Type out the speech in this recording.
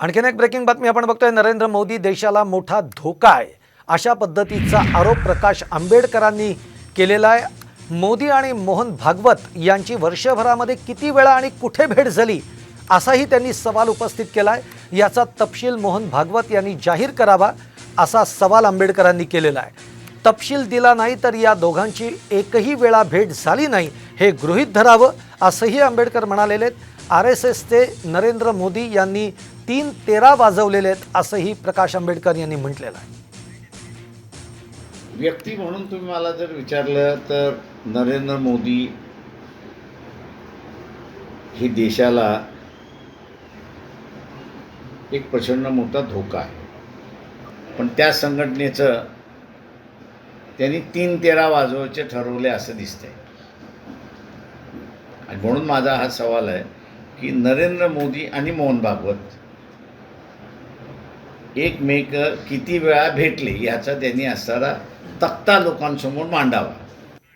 आणखीन एक ब्रेकिंग बातमी आपण बघतोय. नरेंद्र मोदी देशाला मोठा धोका आहे. अशा पद्धतीचा आरोप प्रकाश आंबेडकरांनी केलेला आहे. मोदी आणि मोहन भागवत यांची वर्षभरामध्ये किती वेळा आणि कुठे भेट झाली असाही त्यांनी सवाल उपस्थित केला आहे याचा तपशील मोहन भागवत यांनी जाहीर करावा असा सवाल आंबेडकरांनी केलेला आहे. तपशील दिला नाही तर या दोघांची एकही वेळा भेट झाली नाही. हे गृहीत धरावं असंही आंबेडकर म्हणालेले आहेत. आर एस एसचे नरेंद्र मोदी यांनी तीन तेरा वाजवलेले आहेत असंही प्रकाश आंबेडकर यांनी म्हटलेलं आहे. व्यक्ती म्हणून तुम्ही मला जर विचारलं तर नरेंद्र मोदी हे देशाला एक प्रचंड मोठा धोका आहे. पण त्या संघटनेचं त्यांनी तीन तेरा वाजवायचे ठरवले असं दिसतंय. आणि म्हणून माझा हा सवाल आहे की नरेंद्र मोदी आणि मोहन भागवत एकमेक किती वेळा भेटले याचा त्यांनी असणारा तक्ता लोकांसमोर मांडावा.